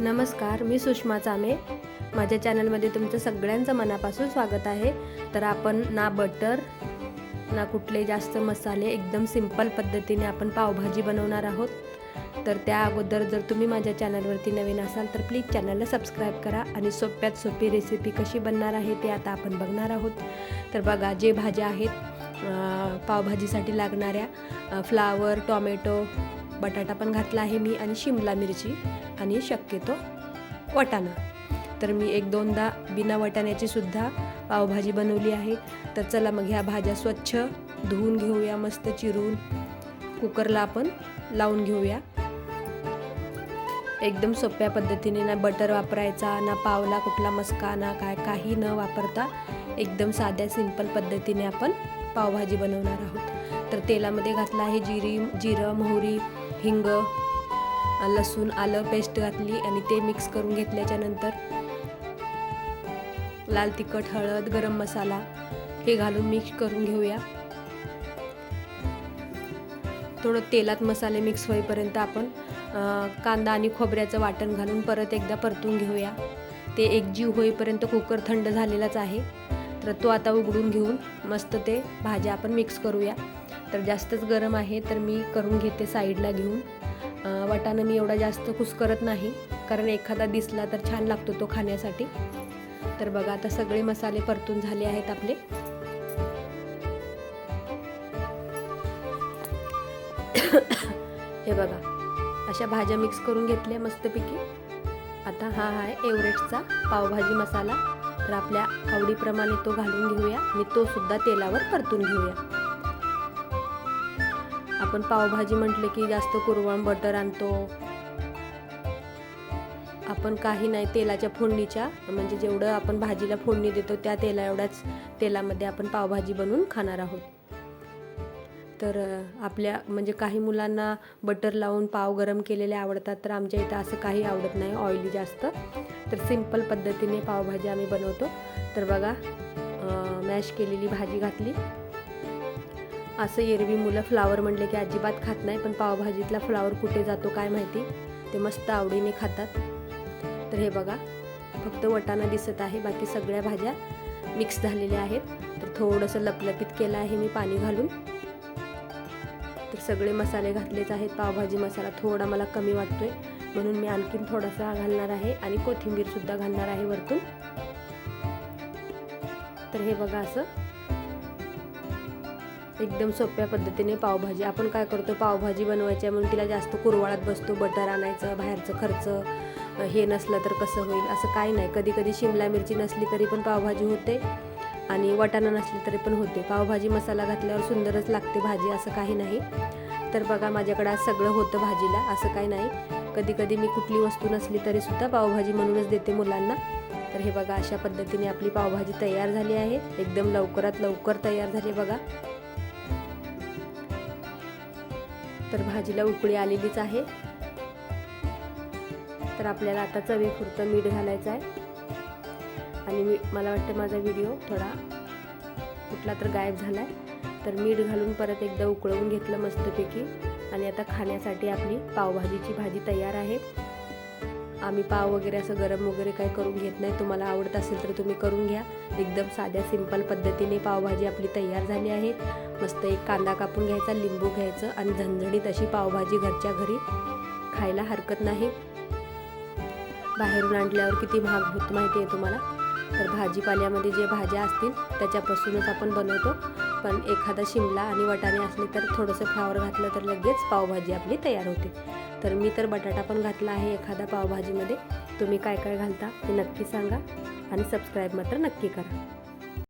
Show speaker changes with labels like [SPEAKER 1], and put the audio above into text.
[SPEAKER 1] नमस्कार मी सुषमा चामे. माझ्या चॅनलमध्ये तुमचं सगळ्यांचं मनापासून स्वागत आहे. तर आपण ना बटर ना कुठले जास्त मसाले एकदम सिंपल पद्धतीने आपण पावभाजी बनवणार आहोत. तर त्या अगोदर जर तुम्ही माझ्या चॅनलवरती नवीन असाल तर प्लीज चॅनलला सबस्क्राईब करा आणि सोप्यात सोपी रेसिपी कशी बनणार आहे ते आता आपण बघणार आहोत. तर बघा जे भाज्या आहेत पावभाजीसाठी लागणाऱ्या फ्लावर टॉमॅटो बटाटा पण घातला आहे मी आणि शिमला मिरची. आणि शक्यतो वाटाणा. तर मी एक दोनदा बिना वाटाण्याची सुद्धा पावभाजी बनवली आहे. तर चला मग ह्या भाज्या स्वच्छ धुवून घेऊया मस्त चिरून. कुकरला आपण लावून घेऊया. एकदम सोप्या पद्धतीने ना बटर वापरायचा ना पावला कुठला मस्का ना काय काही न वापरता एकदम साध्या सिंपल पद्धतीने आपण पावभाजी बनवणार आहोत. तर तेलामध्ये घातलं आहे जिरी जिरं मोहरी हिंग लसूण आलं पेस्ट घातली आणि ते मिक्स करून घेतल्याच्या नंतर लाल तिखट हळद गरम मसाला हे घालून मिक्स करून घेऊया. थोडं तेलात मसाले मिक्स होईपर्यंत आपण कांदा आणि खोबऱ्याचं वाटण घालून परत एकदा परतून घेऊया. ते एकजीव होईपर्यंत कुकर थंड झालेलाच आहे. तर तो आता उघडून घेऊन मस्त ते भाज्या आपण मिक्स करूया. तर जास्तच गरम आहे तर मी करून घेते साईडला घेऊन. अं, वाटाणा मी एवढा जास्त कुस्करत नाही कारण एखादा दिसला तर छान लागतो तो खाण्यासाठी. तर बघा आता सगळे मसाले परतून झाले आहेत आपले. हे बघा अशा भाज्या मिक्स करून घेतल्या मस्तपैकी. आता हा आहे एव्हरेस्टचा पावभाजी मसाला. तर आपल्या आवडीप्रमाणे तो घालून घेऊया आणि तो सुद्धा तेलावर परतून घेऊया. आपण पावभाजी म्हटलं की जास्त कुरवण बटर आणतो. आपण काही नाही तेलाच्या फोडणीच्या म्हणजे जेवढं आपण भाजीला फोडणी देतो त्या तेला एवढ्याच तेलामध्ये आपण पावभाजी बनवून खाणार आहोत. तर आपल्या म्हणजे काही मुलांना बटर लावून पाव गरम केलेले आवडतात तर आमच्या इथं असं काही आवडत नाही ऑइली जास्त. तर सिंपल पद्धतीने पावभाजी आम्ही बनवतो. तर बघा मॅश केलेली भाजी घातली. असं एरवी मुलं फ्लावर म्हणले की अजिबात खात नाही पण पावभाजीतला फ्लावर कुठे जातो काय माहिती? ते मस्त आवडीने खातात. तर हे बघा फक्त वटाणा दिसत आहे बाकी सगळ्या भाज्या मिक्स झालेल्या आहेत. तर थोडंसं लपलपीत केलं आहे मी पाणी घालून. तर सगळे मसाले घातलेच आहेत पावभाजी मसाला थोडा मला कमी वाटतोय. म्हणून मी आणखीन थोडासा घालणार आहे आणि कोथिंबीर सुद्धा घालणार आहे वरतून. तर हे बघा असं एकदम सोप्या पद्धतीने पावभाजी. आपण काय करतो पावभाजी बनवायची आहे म्हणून तिला जास्त कुरवाळात बसतो बटर आणायचं बाहेरचं खर्च हे नसलं तर कसं होईल असं काही नाही. कधी कधी शिमला मिरची नसली तरी पण पावभाजी होते आणि वाटाणा नसली तरी पण होते. पावभाजी मसाला घातल्यावर सुंदरच लागते भाजी असं काही नाही. तर बघा माझ्याकडं आज सगळं होतं भाजीला असं काही नाही. कधी कधी मी कुठली वस्तू नसली तरी सुद्धा पावभाजी म्हणूनच देते मुलांना. तर हे बघा अशा पद्धतीने आपली पावभाजी तयार झाली आहे. एकदम लवकरात लवकर तयार झाली बघा. तर भाजीला उकळी आलेलीच आहे. तर आपल्याला आता चवीपुरतं मीठ घालायचं आहे. आणि मी मला वाटतं माझा व्हिडिओ थोडा कुठला तर गायब झाला आहे तर मीठ घालून परत एकदा उकळवून घेतलं मस्तपैकी. आणि आता खाण्यासाठी आपली पावभाजीची भाजी तयार आहे. आम्ही पाव वगैरे असं गरम वगैरे काही करून घेत नाही. तुम्हाला आवडत असेल तर तुम्ही करून घ्या. एकदम साध्या सिंपल पद्धतीने पावभाजी आपली तयार झाली आहे. मस्त एक कांदा कापून घ्यायचा लिंबू घ्यायचं आणि झणझणीत अशी पावभाजी घरच्या घरी खायला हरकत नाही. बाहेरून आणल्यावर किती महाग होत माहिती आहे तुम्हाला? तर भाजीपाल्यामध्ये जे भाज्या असतील त्याच्यापासूनच आपण बनवतो. पण एखादा शिमला आणि वटाणे असले तर थोडंसं फ्लावर घातलं तर लगेच पावभाजी आपली तयार होते. तर मी तर बटाटा पण घातला आहे एखादा पावभाजीमध्ये. तुम्ही काय काय घालता ते नक्की सांगा आणि सबस्क्राईब मात्र नक्की करा.